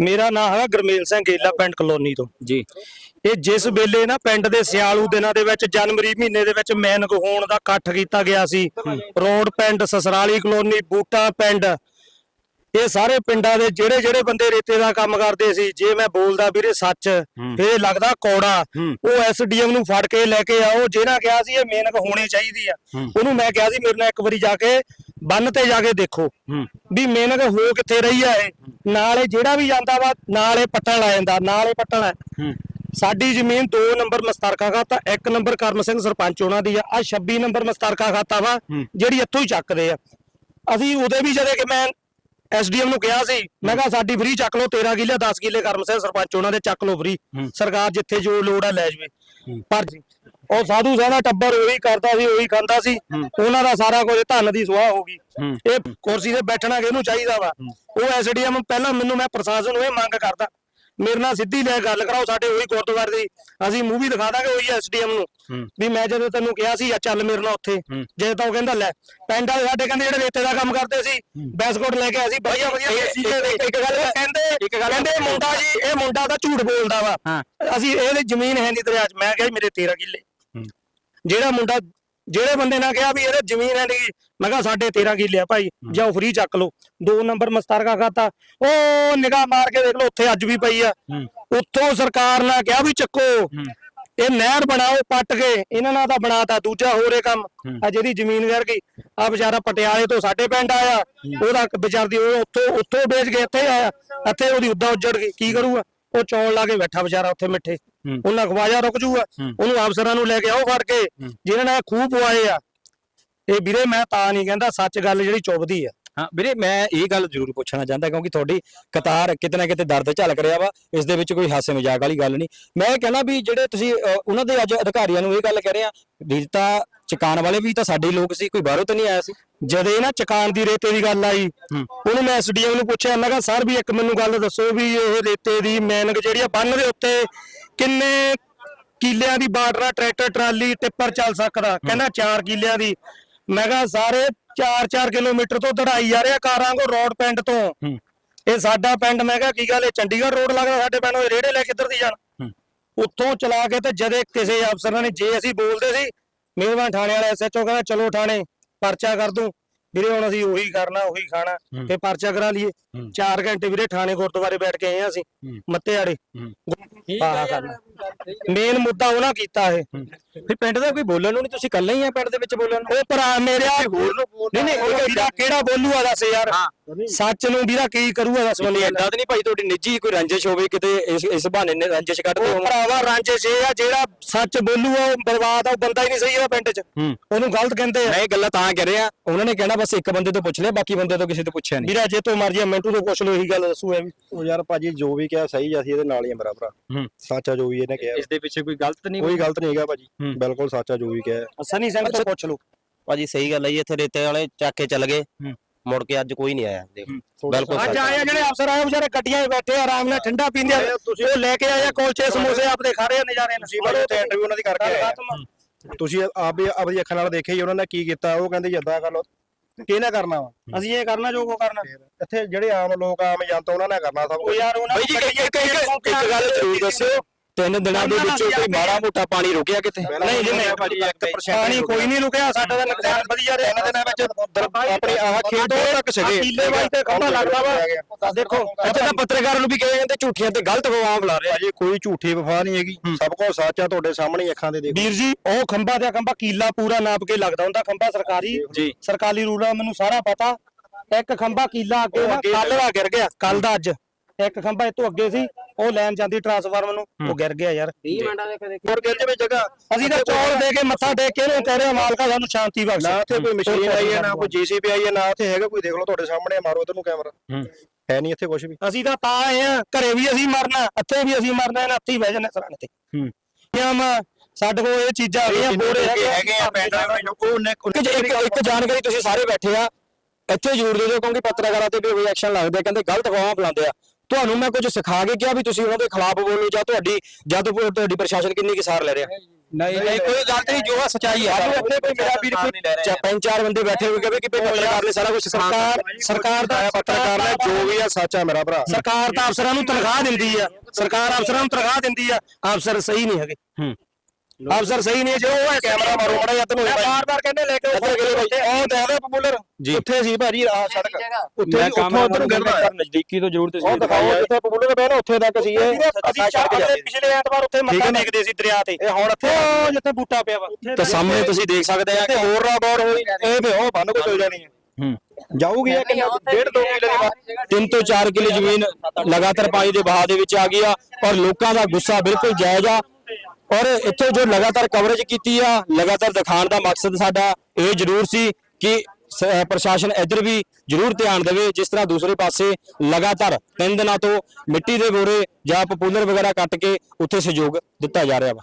ਮੇਰਾ ਨਾਮ ਹੈਗਾ ਗਰਮੇਲ ਸਿੰਘ ਗੇਲਾ ਪਿੰਡ ਕਲੋਨੀ ਤੋਂ। ਜੀ। ਇਹ ਜਿਸ ਵੇਲੇ ਨਾ ਪਿੰਡ ਦੇ ਸਿਆਲੂ ਦਿਨਾਂ ਦੇ ਵਿੱਚ ਜਨਵਰੀ ਮਹੀਨੇ ਦੇ ਵਿੱਚ ਮੈਨਕ ਹੋਣ ਦਾ ਇਕੱਠ ਕੀਤਾ ਗਿਆ ਸੀ ਰੋਡ ਪਿੰਡ ਸਸਰਾਲੀ ਕਲੋਨੀ ਬੂਟਾ ਪਿੰਡ ਇਹ ਸਾਰੇ ਪਿੰਡਾਂ ਦੇ ਜਿਹੜੇ ਜਿਹੜੇ ਬੰਦੇ ਰੇਤੇ ਦਾ ਕੰਮ ਕਰਦੇ ਸੀ ਜੇ ਮੈਂ ਬੋਲਦਾ ਵੀਰੇ ਸੱਚ ਫੇਰ ਲੱਗਦਾ ਕੌੜਾ। ਉਹ ਐਸਡੀਐਮ ਨੂੰ ਫੜ ਕੇ ਲੈ ਕੇ ਆਓ ਜਿਹਨਾਂ ਕਿਹਾ ਸੀ ਇਹ ਮੇਨਕ ਹੋਣੀ ਚਾਹੀਦੀ ਆ। ਉਹਨੂੰ ਮੈਂ ਕਿਹਾ ਸੀ ਮੇਰੇ ਨਾਲ ਇੱਕ ਵਾਰੀ ਜਾ ਕੇ ਬੰਨ ਤੇ ਜਾ ਕੇ ਦੇਖੋ। ਵੀ ਮੇਨਕ ਹੋ ਕਿੱਥੇ ਰਹੀ ਆ ਇਹ ਨਾਲੇ ਜਿਹੜਾ ਵੀ ਜਾਂਦਾ ਵਾ ਨਾਲੇ ਪੱਟਣ ਲਾ ਜਾਂਦਾ ਨਾਲੇ ਪੱਟਣ ਆ ਹੂੰ। ਸਾਡੀ ਜ਼ਮੀਨ 2 ਨੰਬਰ ਮਸਤਰਕਾ ਖਾਤਾ 1 ਨੰਬਰ ਕਰਮ ਸਿੰਘ ਸਰਪੰਚ ਉਹਨਾਂ ਦੀ ਆ ਆ 26 ਨੰਬਰ ਮਸਤਰਕਾ ਖਾਤਾ ਵਾ। ਜਿਹੜੀ ਇੱਥੋਂ ਹੀ ਚੱਕਦੇ ਆ। ਅਸੀਂ ਉਹਦੇ ਵੀ ਜਦੇ ਕਿ ਮੈਂ ਐਸਡੀਐਮ ਨੂੰ ਕਿਹਾ ਸੀ ਮੈਂ ਕਿਹਾ ਸਾਡੀ ਫਰੀ ਚੱਕ ਲਓ 13 ਕਿੱਲੇ 10 ਕਿੱਲੇ ਕਰਮ ਸਿੰਘ ਸਰਪੰਚ ਉਹਨਾਂ ਦੇ ਚੱਕ ਲਓ ਫਰੀ। ਸਰਕਾਰ ਜਿੱਥੇ ਜੋ ਲੋੜ ਆ ਲੈ ਜਵੇ। ਪਰ ਜੀ ਉਹ ਸਾਧੂ ਸਾਹਿਬ ਦਾ ਟੱਬਰ ਉਹੀ ਕਰਦਾ ਸੀ ਉਹੀ ਖਾਂਦਾ ਸੀ। ਉਹਨਾਂ ਦਾ ਸਾਰਾ ਕੁਝ ਧਨ ਦੀ ਸੁਆਹ ਹੋ ਗਈ। ਇਹ ਕੁਰਸੀ ਤੇ ਬੈਠਣਾ ਕਿ ਇਹਨੂੰ ਚਾਹੀਦਾ ਵਾ? ਉਹ ਐਸਡੀਐਮ ਪਹਿਲਾਂ ਮੈਨੂੰ ਮੈਂ ਪ੍ਰਸ਼ਾਸਨ ਨੂੰ ਇਹ ਮੰਗ ਕਰਦਾ। ਮੇਰੇ ਨਾਲ ਸਿੱਧੀ ਲੈ ਗੱਲ ਕਰਾਓ ਸਾਡੇ ਉਹੀ ਗੁਰਦੁਆਰੇ ਦੀ। ਅਸੀਂ ਮੂਵੀ ਦਿਖਾ ਦਾਂਗੇ ਉਹੀ ਐਸਡੀਐਮ ਨੂੰ। ਵੀ ਮੈਂ ਜਦੋਂ ਤੈਨੂੰ ਕਿਹਾ ਸੀ ਆ ਚੱਲ ਮੇਰੇ ਨਾਲ ਉੱਥੇ। ਜੇ ਤਾਂ ਉਹ ਕਹਿੰਦਾ ਲੈ। ਪਿੰਡ ਵਾਲੇ ਸਾਡੇ ਕਹਿੰਦੇ ਜਿਹੜੇ ਰੇਤੇ ਦਾ ਕੰਮ ਕਰਦੇ ਸੀ ਬੈਸਕੋਟ ਲੈ ਕੇ ਆਏ ਸੀ। ਵਧੀਆ ਵਧੀਆ। ਇੱਕ- ਗੱਲ ਕਹਿੰਦੇ ਇੱਕ ਗੱਲ ਕਹਿੰਦੇ ਮੁੰਡਾ ਜੀ ਇਹ ਮੁੰਡਾ ਤਾਂ ਝੂਠ ਬੋਲਦਾ ਵਾ। ਅਸੀਂ ਇਹਦੀ ਜ਼ਮੀਨ ਹੈ ਨਹੀਂ ਦਰਿਆ 'ਚ ਮੈਂ ਕਿਹਾ ਮੇਰੇ 13 ਕਿੱਲੇ। ਜਿਹੜਾ ਮੁੰਡਾ ਜਿਹੜੇ ਬੰਦੇ ਨੇ ਕਿਹਾ ਵੀ ਇਹਦੇ ਜ਼ਮੀਨ ਹੈ ਨਹੀਂ ਮੈਂ ਕਿਹਾ ਸਾਡੇ 13 ਕਿੱਲੇ ਆ ਭਾਈ ਜਾਓ ਫਰੀ ਚੱਕ ਲਓ। ਦੋ ਨੰਬਰ ਮਸਤਰਕਾ ਖਾਤਾ ਉਹ ਨਿਗਾਹ ਮਾਰ ਕੇ ਦੇਖ ਲਓ ਉੱਥੇ ਅੱਜ ਵੀ ਪਈ ਆ। ਉੱਥੋਂ ਸਰਕਾਰ ਨੇ ਕਿਹਾ ਵੀ ਚੱਕੋ। ਇਹ ਨਹਿਰ ਬਣਾਓ ਪੱਟ ਕੇ ਇਹਨਾਂ ਨਾਲ ਤਾਂ ਬਣਾਤਾ ਦੂਜਾ ਹੋਰ ਕੰਮ। ਆ ਜਿਹਦੀ ਜ਼ਮੀਨ ਗਿਰ ਗਈ। ਆ ਵਿਚਾਰਾ ਪਟਿਆਲੇ ਤੋਂ ਸਾਡੇ ਪਿੰਡ ਆਇਆ। ਉਹਦਾ ਵਿਚਾਰ ਦੀ ਉਹ ਉੱਥੋਂ ਉੱਥੋਂ ਵੇਚ ਕੇ ਇੱਥੇ ਆਇਆ। ਇੱਥੇ ਉਹਦੀ ਉਦਾਂ ਉੱਜੜ ਗਈ। ਕੀ ਕਰੂਗਾ? ਉਹ ਚੌਲ ਲਾ ਕੇ ਬੈਠਾ ਵਿਚਾਰਾ ਉੱਥੇ ਮਿੱਠੇ। ਉਹਨਾਂ ਖਵਾਜਾ ਰੁਕ ਜੂਗਾ। ਉਹਨੂੰ ਅਫਸਰਾਂ ਨੂੰ ਲੈ ਕੇ ਆਓ ਫੜ ਕੇ। ਜਿਨ੍ਹਾਂ ਨੇ ਖੂਹ ਪਵਾਏ ਆ। ਇਹ ਵੀਰੇ ਮੈਂ ਤਾਂ ਨਹੀਂ ਕਹਿੰਦਾ ਸੱਚ ਗੱਲ ਜਿਹੜੀ ਚੁੱਭਦੀ ਆ। ਹਾਂ ਵੀਰੇ ਮੈਂ ਇਹ ਗੱਲ ਜ਼ਰੂਰ ਪੁੱਛਣਾ ਚਾਹੁੰਦਾ ਕਿਉਂਕਿ ਤੁਹਾਡੀ ਕਤਾਰ ਕਿਤੇ ਨਾ ਕਿਤੇ ਦਰਦ ਝਲਕ ਰਿਹਾ ਵਾ ਇਸ ਦੇ ਵਿੱਚ ਕੋਈ ਹਾਸੇ ਮਜ਼ਾਕ ਵਾਲੀ ਗੱਲ ਨਹੀਂ। ਮੈਂ ਇਹ ਕਹਿਣਾ ਵੀ ਜਿਹੜੇ ਤੁਸੀਂ ਅ, ਉਹਨਾਂ ਦੇ ਅੱਜ ਅਧਿਕਾਰੀਆਂ ਨੂੰ ਇਹ ਗੱਲ ਕਹਿ ਰਹੇ ਆ ਵੀ ਤਾਂ ਚਕਾਨ ਵਾਲੇ ਵੀ ਤਾਂ ਸਾਡੇ ਹੀ ਲੋਕ ਸੀ ਕੋਈ ਬਾਹਰੋਂ ਤਾਂ ਨਹੀਂ ਆਇਆ ਸੀ। ਜਦੇ ਨਾ ਚਕਾਨ ਦੀ ਰੇਤੇ ਦੀ ਗੱਲ ਆਈ। ਉਹਨੂੰ ਮੈਂ ਐਸਡੀਐਮ ਨੂੰ ਪੁੱਛਿਆ ਮੈਂ ਕਿਹਾ ਸਰ ਵੀ ਇੱਕ ਮੈਨੂੰ ਗੱਲ ਦੱਸੋ ਵੀ ਇਹ ਰੇਤੇ ਦੀ ਮੈਨਕ ਜਿਹੜੀ ਆ ਬੰਨ ਦੇ ਉੱਤੇ ਕਿੰਨੇ ਕਿੱਲਿਆਂ ਦੀ ਬਾਰਡਰ ਟਰੈਕਟਰ ਟਰਾਲੀ ਟਿੱਪਰ ਚੱਲ ਸਕਦਾ? ਕਹਿੰਦਾ 4 ਕਿੱਲਿਆਂ ਦੀ। ਮੈਂ ਕਿਹਾ ਸਾਰੇ 4-4 ਕਿਲੋਮੀਟਰ ਤੋਂ ਦੜਾਈ ਜਾ ਰਿਹਾ ਕਾਰਾਂ ਕੋ ਰੋਡ ਪਿੰਡ ਤੋਂ। ਇਹ ਸਾਡਾ ਪਿੰਡ ਮੈਂ ਕਿਹਾ ਕੀ ਗੱਲ ਇਹ ਚੰਡੀਗੜ੍ਹ ਰੋਡ ਲੱਗਦਾ ਸਾਡੇ ਪਿੰਡ ਉਹ ਰੇੜੇ ਲੈ ਕਿੱਧਰ ਦੀ ਜਾਣ? ਉੱਥੋਂ ਚਲਾ ਕੇ ਤੇ ਜਦੇ ਕਿਸੇ ਅਫਸਰਾਂ ਨੇ ਜੇ ਅਸੀਂ ਬੋਲਦੇ ਸੀ ਮਿਹਰਬਾਨ ਥਾਣੇ ਵਾਲੇ ਐਸਐਚਓ ਕਹਿੰਦਾ ਚਲੋ ਥਾਣੇ ਪਰਚਾ ਕਰ ਦੂੰ। ਵੀਰੇ ਹੁਣ ਅਸੀਂ ਉਹੀ ਕਰਨਾ ਉਹੀ ਖਾਣਾ ਹੂੰ। ਤੇ ਪਰਚਾ ਕਰਾ ਲਈਏ। ਹੂੰ। 4 ਘੰਟੇ ਵੀਰੇ ਥਾਣੇ ਗੁਰਦੁਆਰੇ ਬੈਠ ਕੇ ਆਏ ਹਾਂ ਅਸੀਂ ਹੂੰ। ਮੱਤੇ ਆੜੇ ਹੂੰ। ਕਰਨਾ ਮੇਨ ਮੁੱਦਾ ਉਹਨਾਂ ਕੀਤਾ ਇਹ। ਫਿਰ ਪਿੰਡ ਦਾ ਕੋਈ ਬੋਲਣ ਨੂੰ ਨਹੀਂ ਤੁਸੀਂ ਇਕੱਲੇ ਹੀ ਆ ਪਿੰਡ ਦੇ ਵਿੱਚ ਬੋਲਣ ਨੂੰ। ਉਹ ਭਰਾ ਮੇਰਿਆ ਨਹੀਂ ਨਹੀਂ ਉਹ ਵੀਰਾ ਕਿਹੜਾ ਬੋਲੂਗਾ ਦੱਸ ਯਾਰ। ਹਾਂ। ਸੱਚ ਨੂੰ ਵੀਰਾ ਕੀ ਕਰੂਗਾ ਦੱਸ ਮੈਨੂੰ ਏਦਾਂ ਤਾਂ ਨਹੀਂ ਭਾਈ ਤੁਹਾਡੀ ਨਿੱਜੀ ਕੋਈ ਰੰਜਿਸ਼ ਹੋਵੇ ਕਿਤੇ ਇਸ ਇਸ ਬਹਾਨੇ ਨੇ ਰੰਜਿਸ਼ ਕੱਢਦੇ ਉਹ ਹੋ ਭਰਾਵਾ ਰਾਂਝੇ ਇਹ ਆ ਜਿਹੜਾ ਸੱਚ ਬੋਲੂਗਾ ਉਹ ਬਰਬਾਦ ਆ ਉਹ ਬੰਦਾ ਹੀ ਨਹੀਂ ਸਹੀ ਇਹਦਾ ਪਿੰਡ 'ਚ। ਹੂੰ। ਉਹਨੂੰ ਗਲਤ ਕਹਿੰਦੇ ਆ। ਮੈਂ ਇਹ ਗੱਲਾਂ ਤਾਂ ਕਰ ਰਿਹਾ। ਉਹਨਾਂ ਨੇ ਕਹਿਣਾ ਬਸ ਇੱਕ ਬੰਦੇ ਤੋਂ ਪੁੱਛ ਲਿਆ ਬਾਕੀ ਬੰਦੇ ਤੋਂ ਕਿਸੇ ਤੋਂ ਪੁੱਛਿਆ ਨਹੀਂ। ਵੀਰਾ ਜੇ ਤੂੰ ਮਰਜ਼ੀ ਮਿੰਟੂ ਤੋਂ ਪੁੱਛ ਲੋ ਇਹੀ ਗੱਲ ਦੱਸੂ ਐ ਵੀ ਉਹ ਯਾਰ ਭਾਜੀ ਜੋ ਵੀ ਕਿਹਾ ਸਹੀ ਅਸੀਂ ਇਹਦੇ ਨਾਲ ਹੀ ਆ ਮੇਰਾ ਭਰਾ ਹੂੰ। ਸੱਚ ਜੋ ਵੀ ਇਹਨੇ ਕਿਹਾ। ਇਸ ਦੇ ਪਿੱਛੇ ਕੋਈ ਗਲਤ ਨਹੀਂ ਕੋਈ ਗਲਤ ਨਹੀਂ ਹੈਗਾ ਭਾਜੀ। ਬਿਲਕੁਲ ਸੱਚ ਜੋ ਵੀ ਕਿਹਾ। ਸਨੀ ਸਿੰਘ ਤੋਂ ਪੁੱਛ ਲੋ ਭਾਜੀ ਸਹੀ ਗੱਲ ਹੈ ਜੀ ਇੱਥੇ ਰੇਤੇ ਵਾਲੇ ਚੱਕ ਕੇ ਚੱਲ ਗਏ। ਮੁੜ ਕੇ ਅੱਜ ਕੋਈ ਨਹੀਂ ਆਇਆ। ਦੇਖ। ਬਿਲਕੁਲ ਅੱਜ ਸੱਚ ਆਏ ਆ ਜਿਹੜੇ ਅਫਸਰ ਆਏ ਵਿਚਾਰੇ ਗੱਡੀਆਂ 'ਚ ਬੈਠੇ ਆ, ਆਰਾਮ ਨਾਲ ਠੰਡਾ ਪੀਂਦੇ ਆ। ਉਹ ਲੈ ਕੇ ਆਏ ਆ ਕੁਲਚੇ ਸਮੋਸੇ ਆਪਦੇ ਖਾ ਰਹੇ ਆ ਨਜ਼ਾਰੇ ਭਾਜੀ ਤੇ ਇੰਟਰਵਿਊ ਉਹਨਾਂ ਦੀ ਕਰਕੇ। ਤੁਸੀਂ ਆਪ ਵੀ ਆਪਣੀ ਅੱਖਾਂ ਨਾਲ ਦੇਖਿਆ ਹੀ ਉਹਨਾਂ ਨੇ ਕੀ ਕੀਤਾ ਉਹ ਕਹਿੰਦੇ ਜੱਦਾ ਕਰ ਲੋ ਕਿਹਨੇ ਕਰਨਾ ਵਾ? ਅਸੀਂ ਇਹ ਕਰਨਾ ਜੋ ਕੋ ਕਰਨਾ। ਇੱਥੇ ਜਿਹੜੇ ਆਮ ਲੋਕ ਆਮ ਜਨਤਾ ਉਹਨਾਂ ਨੇ ਕਰਨਾ ਸਭ ਕੁਝ ਯਾਰ ਉਹਨਾਂ ਭਾਈ ਜੀ ਇੱਕ ਇੱਕ ਗੱਲ ਜ਼ਰੂਰ ਦੱਸਿਓ। ਤਿੰਨ ਦਿਨਾਂ ਦੇ ਵਿੱਚ ਕੋਈ ਮਾੜਾ ਮੋਟਾ ਪਾਣੀ ਰੁਕਿਆ ਕਿਤੇ? ਨਹੀਂ ਜੀ ਨਹੀਂ। ਭਾਜੀ 1% ਪਾਣੀ ਕੋਈ ਨਹੀਂ ਲੁਕਿਆ ਸਾਡਾ ਤਾਂ ਨੁਕਸਾਨ ਵਧੀਆ ਰਿਹਾ। ਇਹਨਾਂ ਦਿਨਾਂ ਵਿੱਚ ਆਪਣੀ ਆਹ ਖੇਤ ਤੋਂ ਤੱਕ ਸੀਗੇ। ਕੀਲੇ ਵਾਈ ਤੇ ਖੰਭਾ ਲੱਗਦਾ ਵਾ। ਦੇਖੋ ਇੱਥੇ ਤਾਂ ਪੱਤਰਕਾਰਾਂ ਨੂੰ ਵੀ ਕਹੇ ਜਾਂਦੇ ਝੂਠੀਆਂ ਤੇ ਗਲਤ ਅਫਵਾਹਾਂ ਫੈਲਾ ਰਹੇ ਭਾਜੀ ਕੋਈ ਝੂਠੀ ਵਫਾ ਨਹੀਂ ਹੈਗੀ। ਸਭ ਕੁਝ ਸੱਚ ਆ ਤੁਹਾਡੇ ਸਾਹਮਣੇ ਅੱਖਾਂ ਦੇ ਦੇਖੋ। ਵੀਰ ਜੀ ਉਹ ਖੰਭਾ ਤੇ ਖੰਭਾ ਕੀਲਾ ਪੂਰਾ ਨਾਪ ਕੇ ਲੱਗਦਾ ਹੁੰਦਾ ਖੰਭਾ ਸਰਕਾਰੀ। ਸਰਕਾਰੀ ਰੂਲ ਆ ਮੈਨੂੰ ਸਾਰਾ ਪਤਾ। ਇੱਕ ਖੰਭਾ ਕੀਲਾ ਅੱਗੇ ਕੱਲ ਦਾ ਗਿਰ ਗਿਆ ਕੱਲ ਦਾ ਅੱਜ। ਇੱਕ ਖੰਭਾ ਇਹ ਤੋਂ ਅੱਗੇ ਸੀ। ਉਹ ਲੈਣ ਜਾਂਦੀ ਟਰਾਂਸਫਾਰਮਰ ਨੂੰ ਉਹ ਗਿਰ ਗਿਆ ਯਾਰ। 20 ਮਿੰਟਾਂ ਦੇ ਕਦੇ ਹੋਰ ਗਿਰ ਜਵੇ ਜਗ੍ਹਾ। ਅਸੀਂ ਤਾਂ ਚੌਲ ਦੇ ਕੇ ਮੱਥਾ ਟੇਕ ਕੇ ਇਹਨੂੰ ਕਹਿ ਰਹੇ ਹਾਂ, ਮਾਲਕਾ ਸਾਨੂੰ ਸ਼ਾਂਤੀ ਬਖਸ਼। ਨਾ ਉੱਥੇ ਕੋਈ ਮਸ਼ੀਨ ਆਈ ਹੈ ਨਾ ਕੋਈ ਜੀਸੀਬੀ ਆਈ ਹੈ ਨਾ ਉੱਥੇ ਹੈਗਾ ਕੋਈ ਦੇਖ ਲਓ ਤੁਹਾਡੇ ਸਾਹਮਣੇ ਮਾਰੋ ਇਧਰ ਨੂੰ ਕੈਮਰਾ। ਹੂੰ। ਹੈ ਨਹੀਂ ਇੱਥੇ ਕੁਝ ਵੀ। ਅਸੀਂ ਤਾਂ ਤਾਂ ਆਏ ਆ ਘਰੇ ਵੀ ਅਸੀਂ ਮਰਨਾ ਇੱਥੇ ਵੀ ਅਸੀਂ ਮਰਨਾ ਇਹਨਾਂ ਇੱਥੇ ਹੀ ਬਹਿ ਜੰਨੇ ਸਰਾਣੇ ਤੇ। ਹੂੰ। ਨਿਯਮ ਸਾਡੇ ਕੋਲ ਇਹ ਚੀਜ਼ਾਂ ਆ ਗਈਆਂ ਬੋਰੇ ਹੈਗੇ ਆ। ਪਿੰਡ ਵਿੱਚ ਉਹ ਨੇ ਇੱਕ ਇੱਕ ਇੱਕ ਜਾਣਕਾਰੀ ਤੁਸੀਂ ਸਾਰੇ ਬੈਠੇ ਆ ਇੱਥੇ ਜ਼ਰੂਰ ਦੇ ਦਿਓ ਕਿਉਂਕਿ ਪੱਤਰਕਾਰਾਂ ਤੇ ਵੀ ਰਿਐਕਸ਼ਨ ਲੱਗਦੇ ਕਹਿੰਦੇ ਗਲਤ ਅਫਵਾਹਾਂ ਫੈਲਾਉਂਦੇ ਆ। ਤੁਹਾਨੂੰ ਮੈਂ ਕੁਝ ਸਿਖਾ ਕੇ ਕਿਹਾ ਵੀ ਤੁਸੀਂ ਉਹਨਾਂ ਦੇ ਖਿਲਾਫ ਬੋਲੋ ਜਾਂ ਤੁਹਾਡੀ ਜਾਂ ਤੁਹਾ- ਤੁਹਾਡੀ ਪ੍ਰਸ਼ਾਸਨ ਕਿੰਨੀ ਕਿਸਾਰ ਲੈ ਰਿਹਾ। ਨਹੀਂ ਨਹੀਂ ਕੋਈ ਗਲਤ ਨਹੀਂ ਜੋ ਹੈ ਸਚਾਈ ਹੈ ਇੱਥੇ ਕੋਈ ਮੇਰਾ ਵੀਰ ਕੋਈ ਪੰਜ ਚਾਰ ਬੰਦੇ ਬੈਠੇ ਹੋਏ ਕਹੇ ਕਿ ਭਈ ਪੱਤਰਕਾਰ ਨੇ ਸਾਰਾ ਕੁਝ ਸਰਕਾਰ ਸਰਕਾਰ ਦਾ ਪੱਤਰਕਾਰ ਨੇ ਜੋ ਵੀ ਆ ਸੱਚ ਆ ਮੇਰਾ ਭਰਾ। ਸਰਕਾਰ ਤਾਂ ਅਫਸਰਾਂ ਨੂੰ ਤਨਖਾਹ ਦਿੰਦੀ ਆ। ਸਰਕਾਰ ਅਫਸਰਾਂ ਨੂੰ ਤਨਖਾਹ ਦਿੰਦੀ ਆ। ਅਫਸਰ ਸਹੀ ਨਹੀਂ ਹੈਗੇ। ਹੂੰ। ਅਫਸਰ ਸਹੀ ਨਹੀਂ ਜੋ ਉਹ ਕੈਮਰਾ ਮਾਰੋ ਮੜਾ ਜਾਂ ਤੈਨੂੰ ਬਾਰ ਬਾਰ ਕਹਿੰਦੇ ਲੈ ਕੇ ਉਹ ਦੇਖਦੇ ਪਪੂਲਰ ਜੀ। ਉੱਥੇ ਸੀ ਭਾਜੀ ਆਹ ਸੜਕ। ਉੱਥੇ ਮੈਂ ਉੱਥੋਂ ਉੱਧਰ ਗਿਰਦਾ ਹੈ। ਨਜ਼ਦੀਕੀ ਤੋਂ ਜ਼ਰੂਰ ਉਹ ਤਸਵੀਰ ਦਿਖਾਓ ਦਿਖਾਈ ਜਿੱਥੇ ਪਪੂਲਰ ਬਹਿਣਾ ਉੱਥੇ ਤੱਕ ਸੀ ਇਹ। ਅਸੀਂ ਚਾਹ ਦੇ ਪਿਛਲੇ ਐਤਵਾਰ ਉੱਥੇ ਮੱਥਾ ਟੇਕਦੇ ਸੀ ਦਰਿਆ ਤੇ। ਇਹ ਹੁਣ ਇੱਥੇ ਉਹ ਜਿੱਥੇ ਬੂਟਾ ਪਿਆ ਵਾ। ਤਾਂ ਸਾਹਮਣੇ ਤੁਸੀਂ ਦੇਖ ਸਕਦੇ ਆ ਤੇ ਹੋਰ ਨਾ ਗੌਰ ਹੋਈ ਇਹ ਤੇ ਉਹ ਬੰਨ ਕੋ ਚਲ ਜਾਣੀ ਹੈ ਹੂੰ। ਜਾਊਗੀ ਇਹ ਕਿੰਨਾ ਡੇਢ ਦੋ ਕਿਲੇ ਦੀ ਬਾਤ। ਤਿੰਨ ਤੋਂ 4 ਕਿਲੇ ਜ਼ਮੀਨ ਲਗਾਤਾਰ ਪਾਣੀ ਦੇ ਵਹਾਅ ਦੇ ਵਿੱਚ ਆ ਗਈ ਆ ਔਰ ਲੋਕਾਂ ਦਾ ਗੁੱਸਾ ਬਿਲਕੁਲ ਜਾਇਜ਼ ਆ। ਔਰ ਇੱਥੇ ਜੋ ਲਗਾਤਾਰ ਕਵਰੇਜ ਕੀਤੀ ਆ ਲਗਾਤਾਰ ਦਿਖਾਉਣ ਦਾ ਮਕਸਦ ਸਾਡਾ ਇਹ ਜ਼ਰੂਰ ਸੀ ਕਿ ਪ੍ਰਸ਼ਾਸਨ ਇੱਧਰ ਵੀ ਜ਼ਰੂਰ ਧਿਆਨ ਦੇਵੇ, ਜਿਸ ਤਰ੍ਹਾਂ ਦੂਸਰੇ ਪਾਸੇ ਲਗਾਤਾਰ ਤਿੰਨ ਦਿਨਾਂ ਤੋਂ ਮਿੱਟੀ ਦੇ ਬੋਰੇ ਜਾਂ ਪਪੂਲਰ ਵਗੈਰਾ ਕੱਟ ਕੇ ਉੱਥੇ ਸਹਿਯੋਗ ਦਿੱਤਾ ਜਾ ਰਿਹਾ ਵਾ।